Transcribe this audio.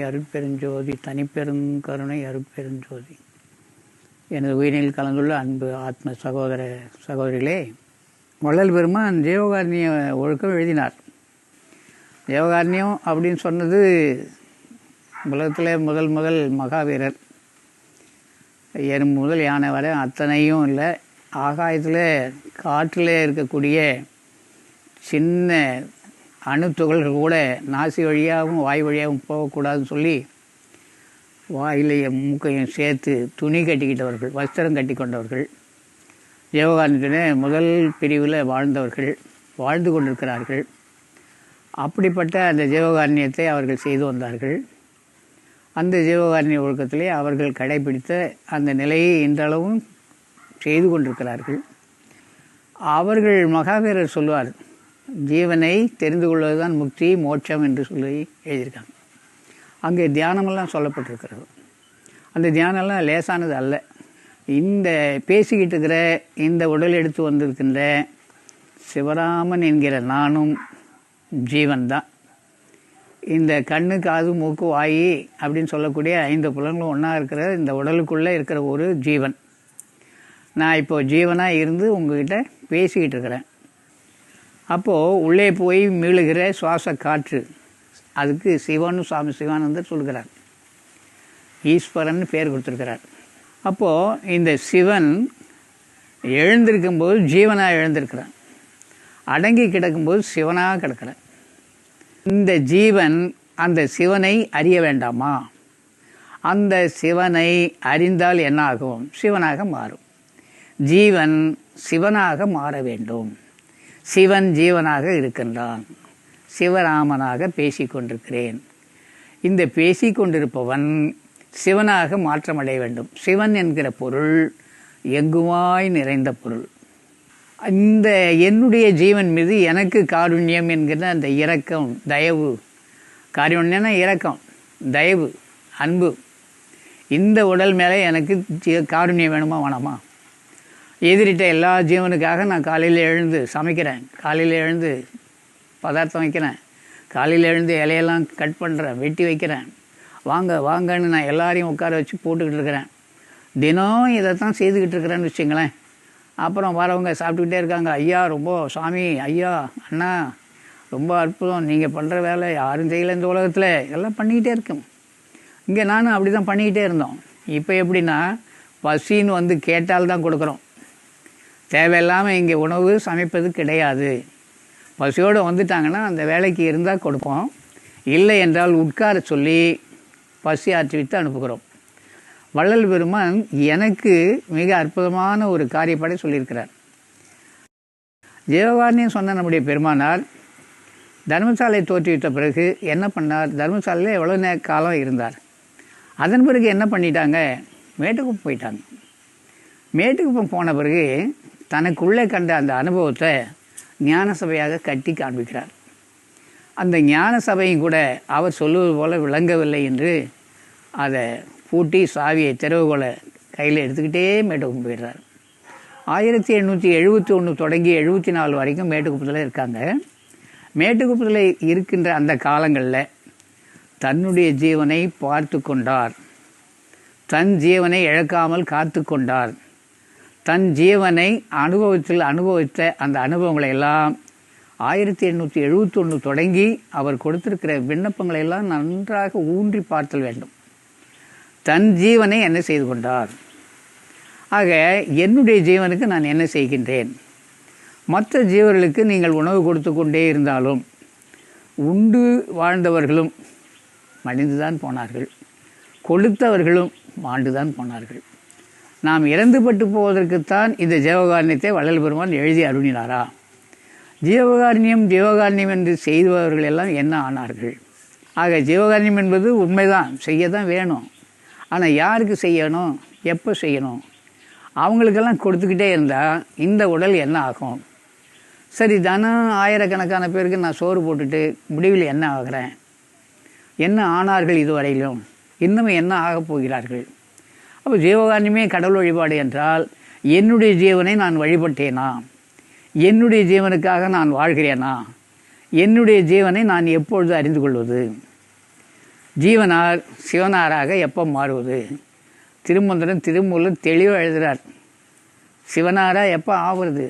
அருட்பெருஞ்சோதி தனிப்பெருங்கருணை அருட்பெருஞ்சோதி. எனது உயிரில் கலந்துள்ள அன்பு ஆத்ம சகோதர சகோதரிகளே வள்ளல் பெருமான் தேவகாரணிய ஒழுக்கம் எழுதினார். ஜீவகாரணியம் அப்படின்னு சொன்னது உலகத்தில் முதல் முதல் மகாவீரர். எறும்பு முதல் யானை வரை அத்தனையும் இல்லை. ஆகாயத்தில் காற்றில் இருக்கக்கூடிய சின்ன அணுத்துகள்கள் கூட நாசி வழியாகவும் வாய் வழியாகவும் போகக்கூடாதுன்னு சொல்லி வாயிலையும் மூக்கையும் சேர்த்து துணி கட்டிக்கிட்டவர்கள் வஸ்திரம் கட்டி கொண்டவர்கள் ஜீவகாரணத்தின முதல் பிரிவில் வாழ்ந்தவர்கள் வாழ்ந்து கொண்டிருக்கிறார்கள். அப்படிப்பட்ட அந்த ஜீவகாரண்யத்தை அவர்கள் செய்து வந்தார்கள். அந்த ஜீவகாரண்ய ஒழுக்கத்திலே அவர்கள் கடைபிடித்த அந்த நிலையை இன்றளவும் செய்து கொண்டிருக்கிறார்கள். அவர்கள் மகாவீரர் சொல்வார் ஜீவனை தெரிந்து கொள்வதுதான் முக்தி மோட்சம் என்று சொல்லி எழுதியிருக்காங்க. அங்கே தியானமெல்லாம் சொல்லப்பட்டிருக்கிறது. அந்த தியானம்லாம் லேசானது அல்ல. இந்த பேசிக்கிட்டு இருக்கிற இந்த உடல் எடுத்து வந்திருக்கின்ற சிவராமன் என்கிற நானும் ஜீவன்தான். இந்த கண்ணு காது மூக்கு வாயி அப்படின்னு சொல்லக்கூடிய ஐந்து புலங்களும் ஒன்றா இருக்கிற இந்த உடலுக்குள்ளே இருக்கிற ஒரு ஜீவன். நான் இப்போ ஜீவனாக இருந்து உங்ககிட்ட பேசிக்கிட்டு இருக்கிறேன். அப்போது உள்ளே போய் மீளுகிற சுவாச காற்று அதுக்கு சிவனு சுவாமி சிவானந்தர் சொல்கிறார். ஈஸ்வரன் பேர் கொடுத்துருக்கிறார். அப்போது இந்த சிவன் எழுந்திருக்கும்போது ஜீவனாக எழுந்திருக்கிறான். அடங்கி கிடக்கும்போது சிவனாக கிடக்கிறான். இந்த ஜீவன் அந்த சிவனை அறிய வேண்டாமா? அந்த சிவனை அறிந்தால் என்ன ஆகும் சிவனாக மாறும். ஜீவன் சிவனாக மாற வேண்டும். சிவன் ஜீவனாக இருக்கின்றான். சிவராமனாக பேசிக்கொண்டிருக்கிறேன். இந்த பேசி கொண்டிருப்பவன் சிவனாக மாற்றமடைய வேண்டும். சிவன் என்கிற பொருள் எங்குமாய் நிறைந்த பொருள். இந்த என்னுடைய ஜீவன் மீது எனக்கு காருண்யம் என்கிற அந்த இரக்கம் தயவு. காருண்யம்னா இரக்கம் தயவு அன்பு. இந்த உடல் மேலே எனக்கு காருண்யம் வேணுமா வேணாமா? எதிரிட்ட எல்லா ஜீவனுக்காக நான் காலையில் எழுந்து சமைக்கிறேன். காலையில் எழுந்து பதார்த்தம் வைக்கிறேன். காலையில் எழுந்து இலையெல்லாம் கட் பண்ணுறேன் வெட்டி வைக்கிறேன். வாங்க வாங்கன்னு நான் எல்லாரையும் உட்கார வச்சு போட்டுக்கிட்டு இருக்கிறேன். தினம் இதை தான் செய்துக்கிட்டு இருக்கிறேன்னு வச்சுங்களேன். அப்புறம் வரவங்க சாப்பிட்டுக்கிட்டே இருக்காங்க. ஐயா ரொம்ப சாமி ஐயா அண்ணா ரொம்ப அற்புதம். நீங்கள் பண்ணுற வேலை யாரும் செய்யலை இந்த உலகத்தில். எல்லாம் பண்ணிக்கிட்டே இருக்கும். இங்கே நானும் அப்படி தான் பண்ணிக்கிட்டே இருந்தோம். இப்போ எப்படின்னா பசின்னு வந்து கேட்டால் தான் கொடுக்குறோம். தேவையில்லாமல் இங்கே உணவு சமைப்பது கிடையாது. பசியோடு வந்துட்டாங்கன்னா அந்த வேலைக்கு இருந்தால் கொடுப்போம். இல்லை என்றால் உட்கார சொல்லி பசி ஆற்றிவிட்டு அனுப்புகிறோம். வள்ளல் பெருமான் எனக்கு மிக அற்புதமான ஒரு காரியப்படை சொல்லியிருக்கிறார். ஜீவகாரணியம் சொன்ன நம்முடைய பெருமானார் தர்மசாலை தோற்றுவித்த பிறகு என்ன பண்ணார்? தர்மசாலையில் எவ்வளோ நே காலம் இருந்தார்? அதன் பிறகு என்ன பண்ணிட்டாங்க? மேட்டுக்குப்பம் போயிட்டாங்க. மேட்டுக்குப்பம் போன பிறகு தனக்குள்ளே கண்ட அந்த அனுபவத்தை ஞான சபையாக கட்டி காண்பிக்கிறார். அந்த ஞான சபையும் கூட அவர் சொல்லுவது போல விளங்கவில்லை என்று அதை பூட்டி சாவியை திறவுகோல கையில் எடுத்துக்கிட்டே மேட்டுக்குப்பம் போயிடுறார். ஆயிரத்தி எண்ணூற்றி எழுபத்தி ஒன்று தொடங்கி எழுபத்தி நாலு வரைக்கும் மேட்டுக்குப்பத்தில் இருக்காங்க. மேட்டுக்குப்பத்தில் இருக்கின்ற அந்த காலங்களில் தன்னுடைய ஜீவனை பார்த்து கொண்டார். தன் ஜீவனை இழக்காமல் காத்து கொண்டார். தன் ஜீவனை அனுபவத்தில் அனுபவித்த அந்த அனுபவங்களை எல்லாம் ஆயிரத்தி எண்ணூற்றி எழுபத்தொன்று தொடங்கி அவர் கொடுத்திருக்கிற விண்ணப்பங்களை எல்லாம் நன்றாக ஊன்றி பார்த்தல் வேண்டும். தன் ஜீவனை என்ன செய்து கொண்டார்? ஆக என்னுடைய ஜீவனுக்கு நான் என்ன செய்கின்றேன்? மற்ற ஜீவர்களுக்கு நீங்கள் உணவு கொடுத்து கொண்டே இருந்தாலும் உண்டு வாழ்ந்தவர்களும் மடிந்துதான் போனார்கள். கொளுத்தவர்களும் மாண்டுதான் போனார்கள். நாம் இறந்துபட்டு போவதற்குத்தான் இந்த ஜீவகாரண்யத்தை வள்ளல் பெருமான் எழுதி அருணினாரா ஜீவகாரண்யம் ஜீவகாரண்யம் என்று செய்தவர்கள் எல்லாம் என்ன ஆனார்கள்? ஆக ஜீவகாரண்யம் என்பது உண்மைதான் செய்ய தான் வேணும். ஆனால் யாருக்கு செய்யணும்? எப்போ செய்யணும்? அவங்களுக்கெல்லாம் கொடுத்துக்கிட்டே இருந்தால் இந்த உடல் என்ன ஆகும்? சரி தினம் ஆயிரக்கணக்கான பேருக்கு நான் சோறு போட்டுட்டு முடிவில் என்ன ஆகிறேன்? என்ன ஆனார்கள் இதுவரையிலும்? இன்னும் என்ன ஆகப் போகிறார்கள்? அப்போ ஜீவகாரண்யமே கடவுள் வழிபாடு என்றால் என்னுடைய ஜீவனை நான் வழிபட்டேனா? என்னுடைய ஜீவனுக்காக நான் வாழ்கிறேனா? என்னுடைய ஜீவனை நான் எப்பொழுது அறிந்து கொள்வது? ஜீவனார் சிவனாராக எப்போ மாறுவது? திருமந்திரன் திருமூலர் தெளிவாக எழுதுகிறார் சிவனாராக எப்போ ஆவறது?